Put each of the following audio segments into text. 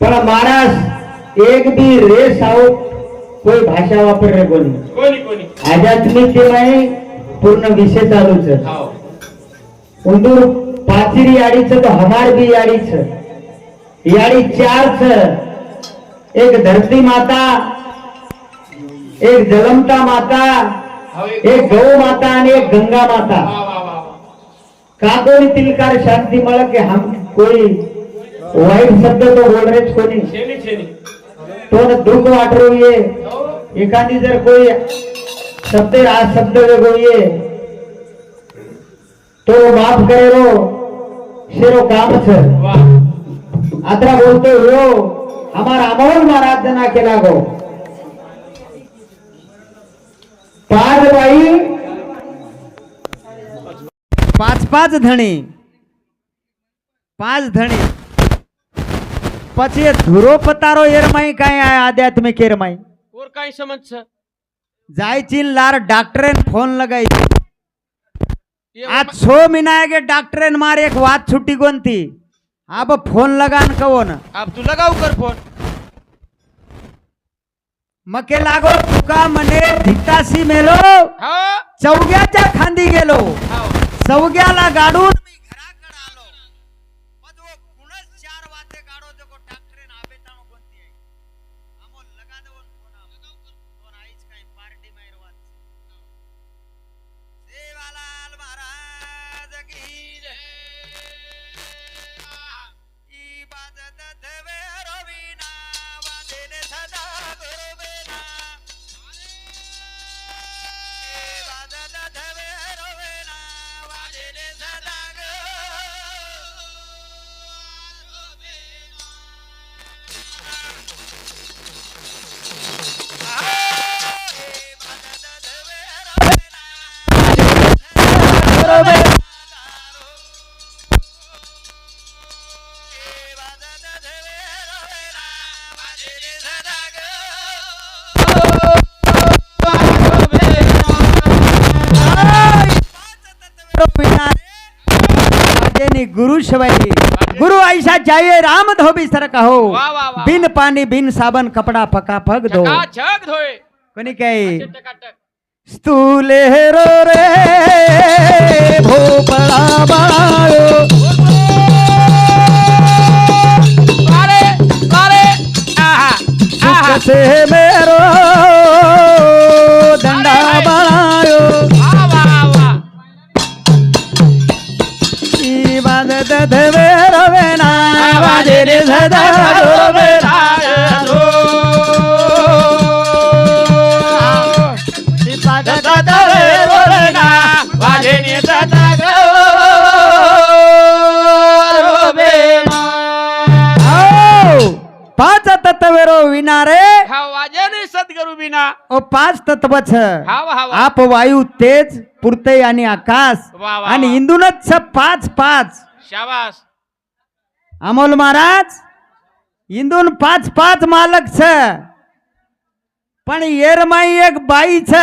पण महाराज एक भी रेस आउट कोई भाषा वापर रे कोणी. कोणी आध्यात्मिकतेमुळे पूर्ण विषय चालूच. हो. उंदूर पाचिरी याडीच तर हमार भी याडीच. याडी चार छ एक धरती माता एक जलमता माता हो एक गौ माता आणि एक गंगा माता. का कोणी तिलकार शांती मला की हम कोई वाईट शब्द तो बोल रेच कोणी तो दुःख वाटरो ये. हो एखादी जर कोई शब्द आज शब्द वेगो ये. तो माफ करेलो शेरो काम छ वा. आता बोलतो हो हमारा अमोल महाराज जना केला गो. पाच बाई पाच पाच धणे. पाच धणे. पचे धुरो पतारो एरमाई काय आहे? आध्यात्मिक एरमाई और काय समज सर जायची लार डॉक्टरेन फोन लगायची. ये आज सो मिनाय गे डॉक्टरेन मार एक वाद छुट्टी कोणती अब फोन लगान कवो ना अब तू लगाव कर फोन. मके लागो तुका मने धिक्तासी मेलो. हा? खांदी गेलो. हा. चौग्याला गाडून गुरु शिवाजी गुरु ऐसा चाहिए राम धोबी सर कहो। बिन पानी बिन साबन कपड़ा पका पग धोय कोणी काय? स्तूले रो रे भोपळा बाळो। कसे मेरो तत्वेरो विनारे सद्गुरु बिना. ओ पाच तत्व आप वायू तेज पुरते आणि आकाश. आणि छ पाच पाच. शाबास. अमोल महाराज इंदून पाच पाच मालक छ. पण येरमाई एक बाई छ.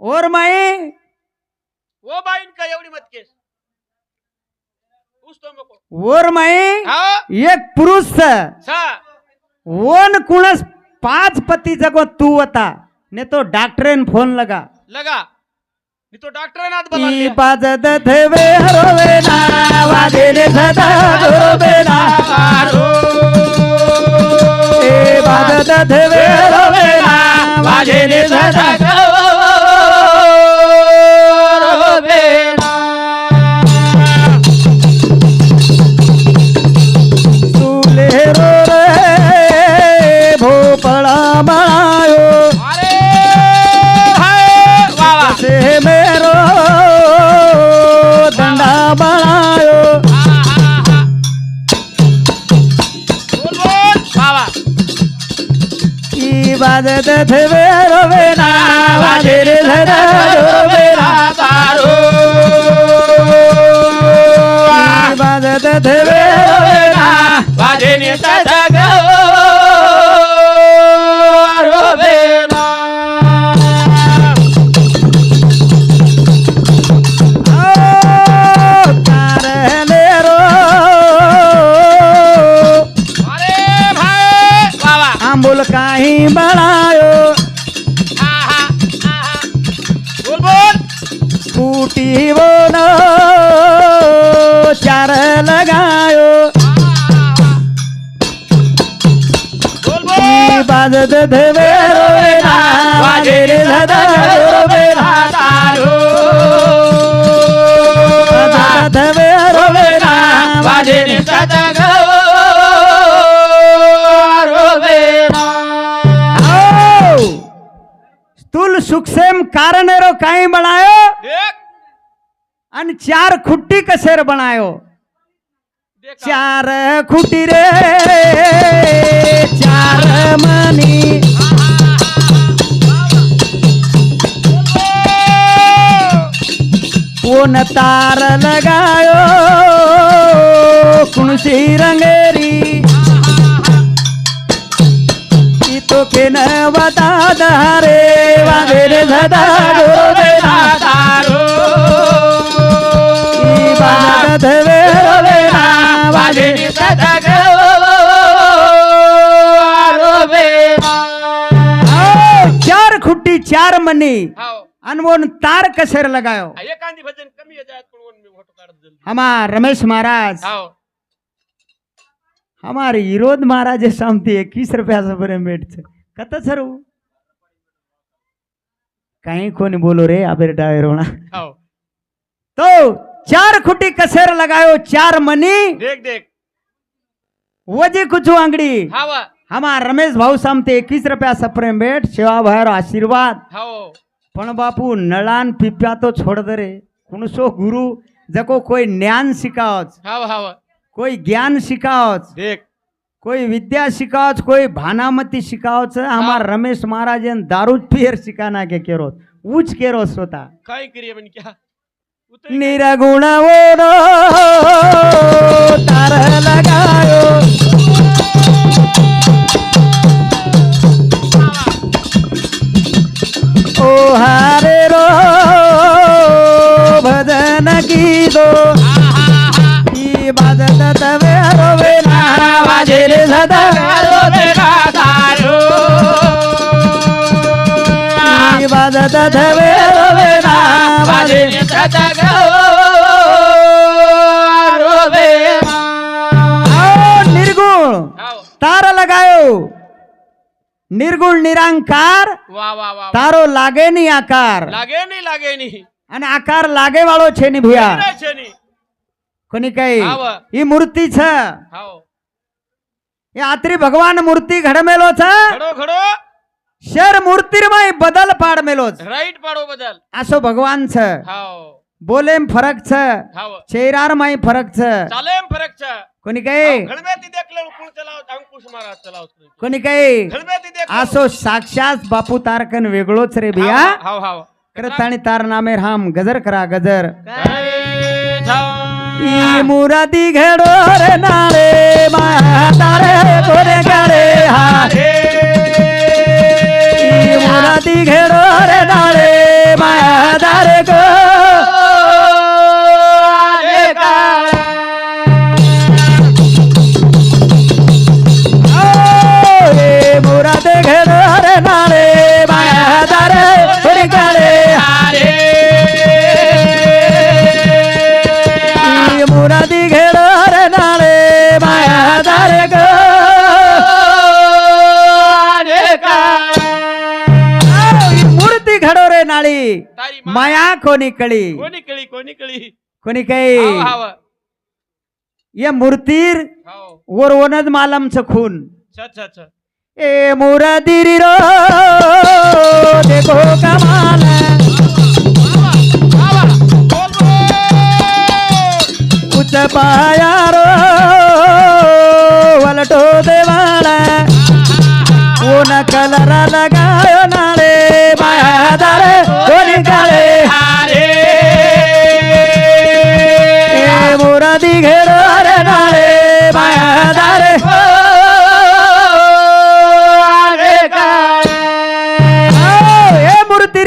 ओर माई ओ बाईन का एवढी मत केस उस तो मको ओर माई हा? एक पुरुष ओन कुणस पाच पती जगो तू होता ने तो डॉक्टरेन फोन लगा. लगा. मी तो डॉक्टर नाथ बदल ई बाजत धवे हरोवेना वाजेने सदा गोरोबेना ए बाजत धवे हरोवेना वाजेने सदा ई काही बनायो आहा, आहा. बोल बोल. स्कूटी बोनो चार लगायो बोल बोल. बाजत धवे रोवे ना वाजे रे सदा તુલ સુક્ષેમ કારણેરો કાંઈ બનાયો અને ચાર ખુટ્ટી કસેર બનાયો ચાર ખુટી રે ચાર મની કોન તાર લગાયો કુણસી રંગેરી ઈ તો કે ન બતા દરે વાગે રે चार खुट्टी चार मनी अनवोन तार कसेर लगायो भजन हमार रमेश महाराज। हमारे विरोध महाराज समती सांगते एकवीस रुपयाचं मेट छे कत सरू? काही कोणी बोलो रे अबेर डायर होना तो चार खुटी कसेर लगायो चार मनी. देख देख. वजे कुछ आंगडी. हमार रमेश भाऊ सामते एकवीस रुपया सप्रेम भेट सेवा भाई आशीर्वाद. हो. पण बापू नळान पिप्या तो छोड दे रे. कुणसो गुरु जको कोई ज्ञान शिकावच कोई ज्ञान शिकावच देख. कोई विद्या शिकावच कोई भानामती शिकावच हमार रमेश महाराज दारू पियर शिकाना के केरो उच केरो होता काय करिये म्हणे क्या? निरगुण ओरो નિર્ગુણ નિરાંકાર वा वा वा તારો લાગે ની આકાર लागे नाही लागे नाही અને આકાર લાગે વાળો છે ની ભૈયા नाही છે ની. કોની કઈ આવ. ઈ મૂર્તિ છે हाव એ આત્રી ભગવાન મૂર્તિ ઘડમેલો છે खडो खडो શેર મૂર્તિમાં બદલ પાડમેલો છે राईट पाडो बदल આસો ભગવાન છે हाव બોલેમ ફરક છે हाव ચહેરામાં ફરક છે चाले एम फरक कोणी काय? कोणी काय? असो साक्षात बापू तारकन वेगळोच रे बिया. हाव करत आणि तार नामे राम गजर करा गजर. मुरादी घेडो रे नारे तारे गोरे गाडे हारे मुरादी घेडोर नारे दारे गो माया कोणी कळी. कोणी कळी कोणी कळी. कोणी काही हाव, ये मूर्तीर हाव. वरवनच मालमच खून. छ, छ, छ. ए मुरादिरी रो देखो कमाल उच पाया रो वलटो देवाला हा, कलर लगा दी घेर नाळे माया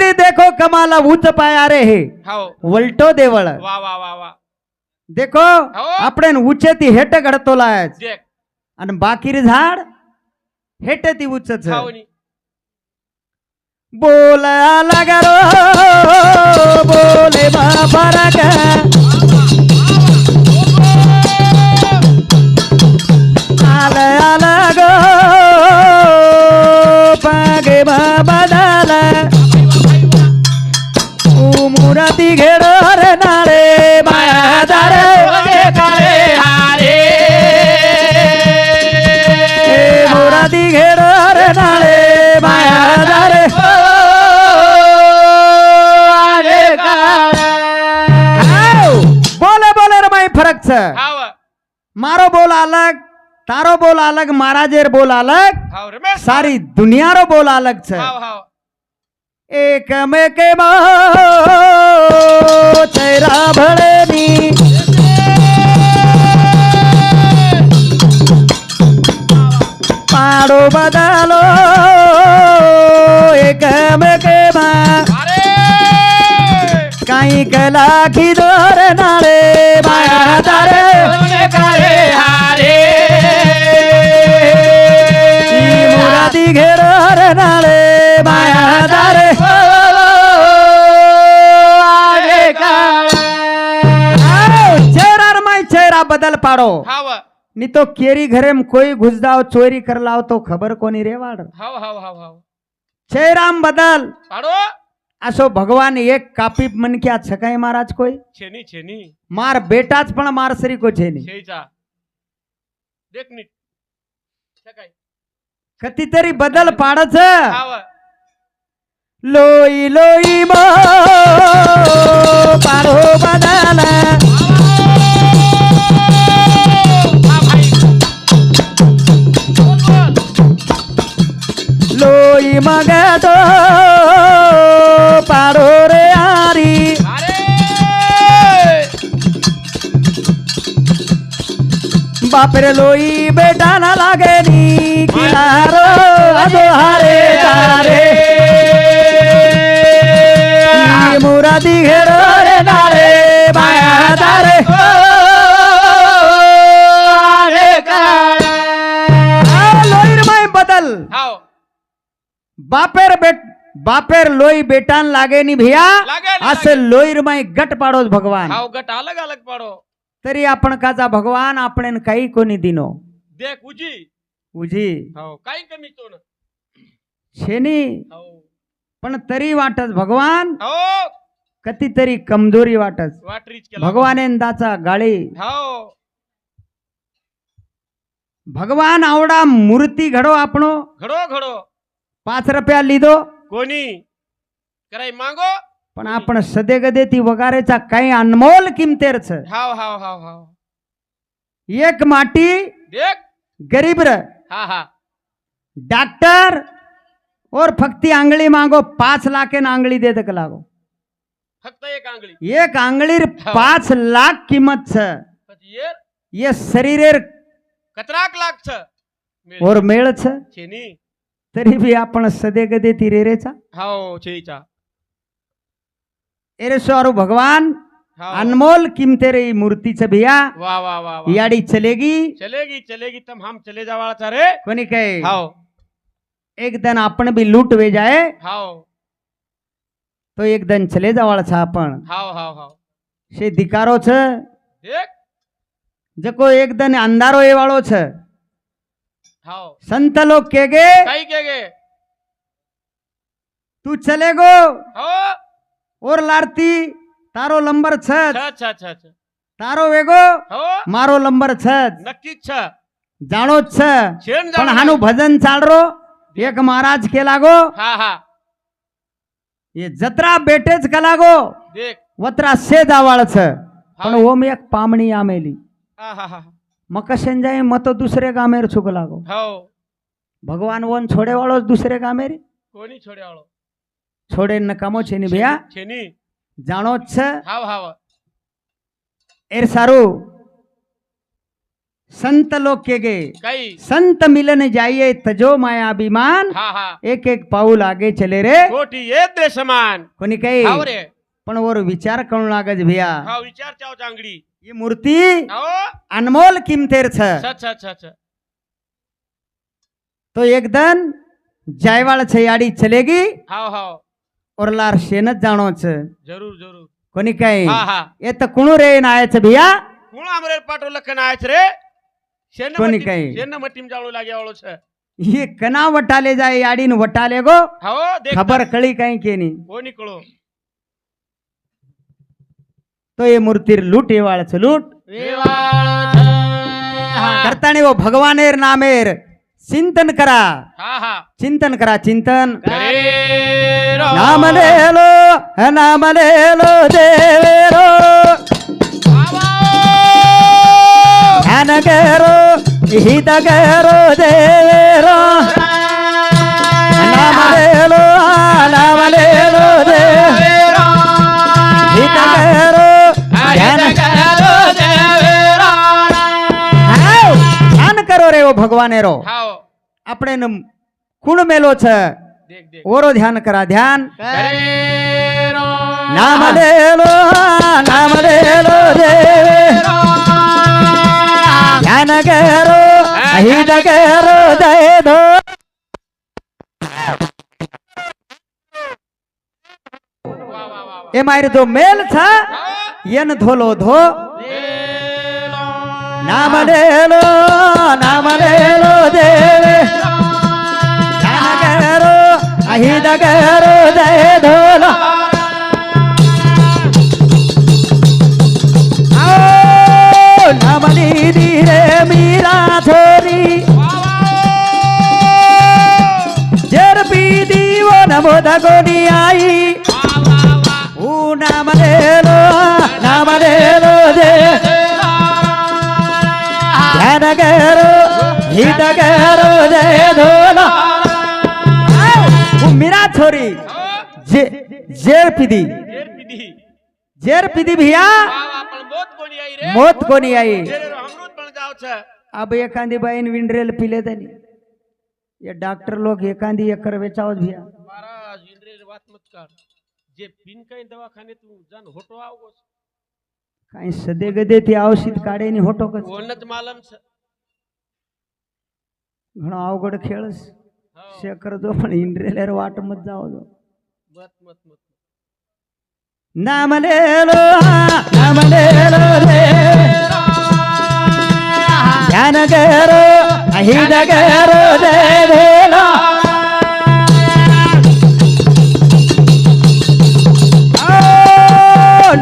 हे देखो कमाला उच पाया रे हे. वलटो देवळ. देखो आपण उचे ती हेट घडतो लायच आणि बाकी रे झाड हेट ती उच बोला लागरो बोले बाबा मारो बोल अलग तारो बोल अलग महाराजेर बोल अलग. सारी दुनिया रो बोल अलग छ. एक में के चेहरा भळेनी पाडो बदलो. नाही कला की धोरणारे माया तारे हारे मुरादी घेर हरणारे माया तारे चेहरा माय चेहरा बदल पाडो. नी तो केरी घरेम कोई घुसदाव चोरी कर लाव तो खबर कोणी रे वाढ. हाव हाव हाव हाव. चेहराम बदल. पाडो. આસો ભગવાન એક કાપી મનક્યા છકાય મહારાજ કોઈ છેની છેની માર બેટા જ પણ માર સરી કો છે નહીં છેઈચા દેખ ની છકાય કતી તરી બદલ પાડ છે હાવ લોઈ લોઈ મો પાડો બદલ હા ભાઈ બોલ બોલ લોઈ મગે તો बाप रे लोई बेटा ना. लागे नी किनारो अदो तारे. मुरादी घेरो रे नारे बाया तारे. बदल. बापेर बेट बापेर लोई बेटान लागे नी भैया. असे लोईर माई गट पाड़ो भगवान. गट अलग अलग पाडो. तरी आपण काजा भगवान आपण काही कोणी दिनो. देख उजी. उजी. हो, काही कमी तो न. शेनी. हो. पण तरी वाटस भगवान. हो. कमजोरी वाटस वाटरीच केला. गाळी. हो. भगवान आवडा मूर्ती घडो आपण. घडो घडो. पाच रुपया लिदो. कोणी? कराय मागो. पण आपण सदेगदे ती वगारेचा काही अनमोल किमतेरच. हाव हाव हाव हाव. एक माटी देख. गरीब र. हा हा. डॉक्टर और फक्ती आंगळी मागो पाच लाखेन आंगळी देतक लागो. फक्त एक आंगळी. एक आंगळी पाच लाख किंमत छ ये शरीर कतराक लाख छ और मेळ छ तरी भी आपण सदेगदे ती रेरेचा. हाव छेचा છે ઈચા एरे स्वारू भगवान હાવ अनमोल किमते रे मूर्ती छ भैया વાહ વાહ વાહ વાહ याडी चलेगी चलेगी चलेगी तम हम चले जावाळा चा रे कोणी काय हाव एक दिन आपण भी लूट वे जाए हाव तो एक दिन चले जावाळ छ आपण हाव हाव हाव शे धिकारो छ देख जको एक दिन अंधारो ए वाळो छ हाव संत लोग केगे काही के गे तू चलेगो हो और लारती तारो नंबर छ छ छ छ छ તારો વેગો हो મારો નંબર છે જ. नक्कीच छ જાણો જ છે छेन પણ जाऊ હાનું ભજન ચાલરો એક મહારાજ કે લાગો हा हा એ જત્રા બેટે જ કલાગો देख વતરા સે દાવાળ છે હા. પણ ઓમ એક પામણી આમેલી हा हा हा મકશન જાય મતો દુસરે ગામેર છુક લાગો हो ભગવાન ઓન છોડે વાળો જ દુસરે ગામેરી कोणी छोड्यावाळो છોડે નકામો છે ની ભૈયા छेनी જાણો જ છે हाव हाव એર સારું સંત લોક કે ગે काही સંત મિલન જાઈએ તજો માયા અભિમાન हा हा એક એક પાઉલ આગે ચલે રે कोटी ये दे समान કોની કઈ हाव रे પણ ઓર વિચાર કરું લાગે છે ભૈયા हाव विचार चाव चांगडी એ મૂર્તિ हाव અનમોલ કિંમતેર છે छ छ छ छ તો तो एकदम जायवाळ છે યાડી ચલેગી હાવ હાવ उरलार शेणच जाणवच जरूर जरूर. कोणी काय हा हा. येत कुणू रे नायच भिया कोण आमरे पाठवलं का नायच रे? शेण कोणी मटीम- काही? शेण मटीम जाळू लागे आवळो छ हे कना वटाले जाय याडीन वटाले गो. हो देख खबर कळी काही केनी. हो निकळो. तो ये मूर्तीर लूट येवाळच लूट. हा. करताने वो भगवानेर नामेर चिंतन करा. हा. चिंतन करा चिंतन. करे నామలేలో నామలేలో దేవేరో జ్ఞానగేరో హితగేరో దేవేరో నామలేలో నామలేలో దేవేరో హితగేరో జ్ఞానగేరో దేవేరో ధ్યાન કરો રે ભગવાને રો આપણે કુણ મેલો છે દેખ દેખ ઓરો ધ્યાન કરા ધ્યાન કરે રો. નામ લેલો નામ લેલો દેવેરો ધ્યાન કરો હિત કરો દે દો વાહ વાહ વાહ વાહ. એ મારી તો મેલ છે યન ધોલો ધો નામ લેલો નામ લેલો દેવે ધ્યાન કરો আহিদ গরু জয় ধোলা নমলি রে মীরা ধরি জের পিডি ও নমোদ গনি আই ও নামরে লো নামরে লো দে ধ্যান গরু হিত গরু জয় ধোলা जेर पिदी। जेर पिदी भैया? मौत कोनी आई रे मौत कोणी आई? हमरो अब एखादी बाईन विंड्रेल पिले तनी ये डॉक्टर लोग एखादी एकर वेचावत भैया। महाराज विंड्रेल बात काही दवाखाने तू जान सदे गदे ती औषध काढे नि होटो कस कोणच मालम छ घणो अवघड खेळस. हो. शेकर जो पण इंड्रेलर वाट मत जाओ जो. ನಾಮನೇಲೋ ನಾಮನೇಲೋ ಧ್ಯಾನಗರೋ ಅಹಿದಗರೋ ದೇವೇಲೋ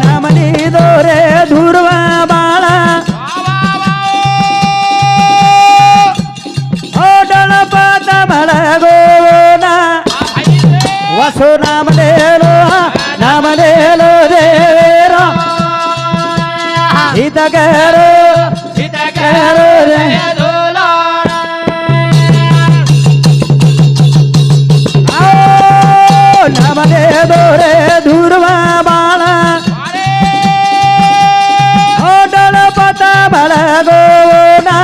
ನಾಮನಿದೋರೆ ದೂರುವ ಬಾಳ ಓಟಳ ಪಾತ ಬಳಗೋಣ ವಸುನಾ చితగారు చితగారు నమదే దోరే దూర్వా బాణ హోటల పట బల గోనా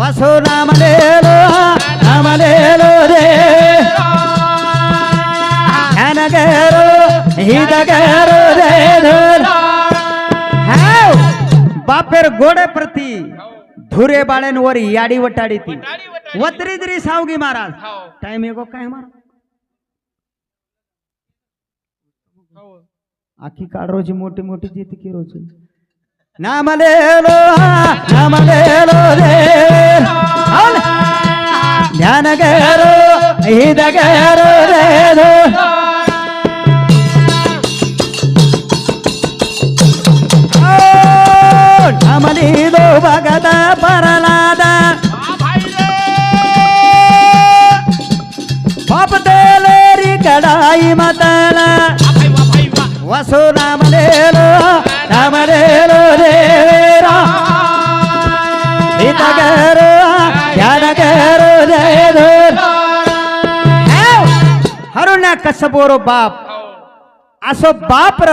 వసు నమదేలో నమదేలో రే కనగరు హితగరు రే बापेर गोडे प्रती धुरे बाळ्यांवर याडी वटाडी ती वत्री तरी सावगी महाराज हो. टाइम एगो काय महाराज आखी काढ रोजी मोठी मोठी जीत की रोज? नामले लो नामले लो रे. ध्यान गैरो हिद गैरो रे. परलाद. बाप तेलेरी कडाई वसु राम रेलो राम रेलो रे सीता करो ज्ञान करो जय धोर. कस बोरो बाप? असो बाप र.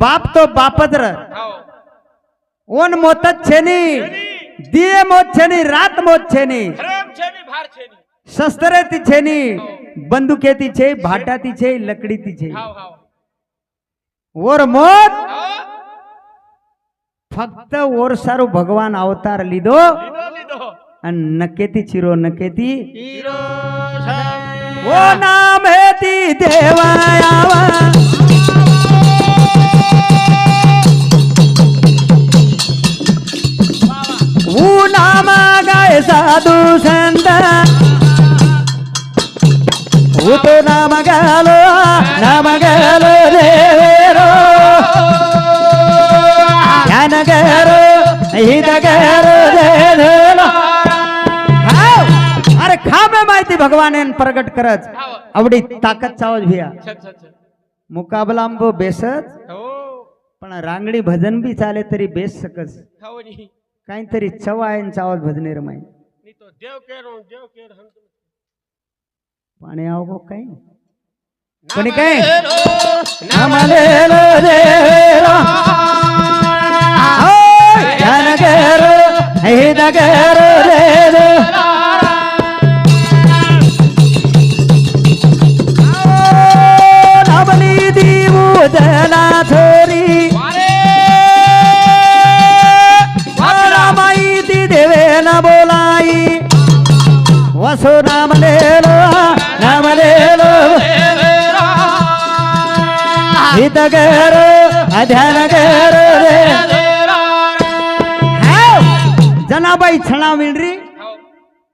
बाप तो बापद्र र. ओन मोतच छेनी. દિયે મોત છે ની રાત મોત છે ની શસ્ત્રથી છે ની બંદૂકેથી છે ભાટાથી છે લકડીથી છે. ઓર મોત? ફક્ત ઓર સારું ભગવાન અવતાર લીધો અને નકેતી ચીરો નકેતી ઓ નામ હેતી દેવાયા साधू संत. ऊ तो नाम गालो नाम गालो देवेरो. ध्यान करो हित हाव. अरे खा में माहिती भगवान प्रगट करत. आवडी ताकद चावत भिया. मुकाबलांबो बेसत हो. पण रांगडी भजन बी चाले तरी बेस सकस. हो नी काहीतरी चव आहे न चावत भजनेर माई नी तो देव केरो देव केर हंत पाणी आव गो काही नाम कोणी काय? लेलो, नाम नामलेलो देवेरो हित करो ध्यान करो रे। हाव. जनाबाई छणा विणरी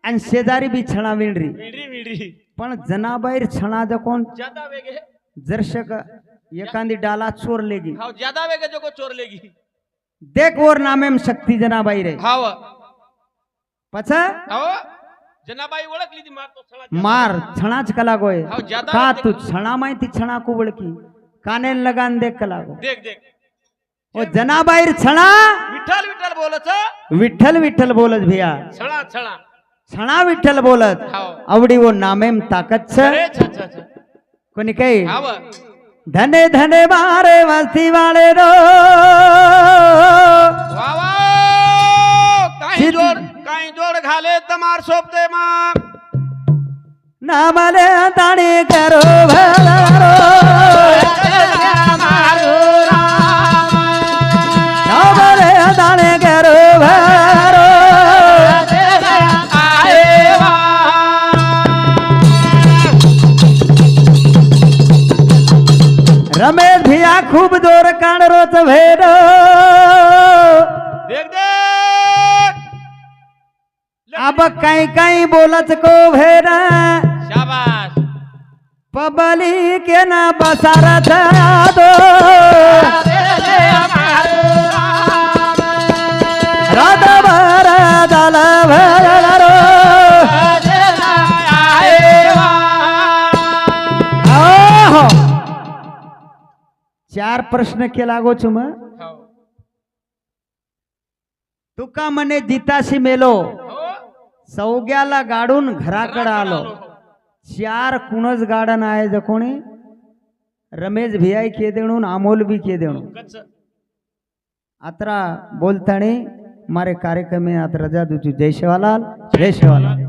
आणि शेजारी बी छणा विणरी पण जनाबाईर छणा वेगे जर्शक एखादी डाला चोर लेगी हाव ज्यादा वेगे जो को चोर लेगी देख ओर नामेम शक्ती जनाबाई रे. हाव। पछ? हाव। जनाबाई ओळखली ती मारतो सळा मार छणाच कला गोय का तू छणा माहिती छणा को बळकी काने लगान देख कला गो देख देख। ओ जनाबाईर छणा। विठ्ठल विठ्ठल बोलत विठ्ठल विठ्ठल बोलत भिया। छळा छळा छणा विठ्ठल बोलत। हाव आवडी वो नामेम ताकत छ। कोणी काही? धने धने मारे वस्ती वाले रो। काही जोड काही जोड घाले तमार सोबते मग नामले ताणी करो भलारो नामले करो भलारो रमेश भिया खूप जोर काढरोच भेद। देख देख। अब काही काही बोलच को भेद। शाबाश पबली के ना बसारा दो राधा भरा दल भरो. चार प्रश्न केला गो चुम हो. तुका म्हणे जिताशी मेलो हो. सौग्याला गाडून घराकडे आलो चार कुणच गार्डन आहे जखोणी रमेश भियाई के देणून अमोल भी के देणू कच्च. अत्रा बोलताणे मारे कार्यक्रमे आता रजा दुचू जय शिवालाल जय शिवालाल.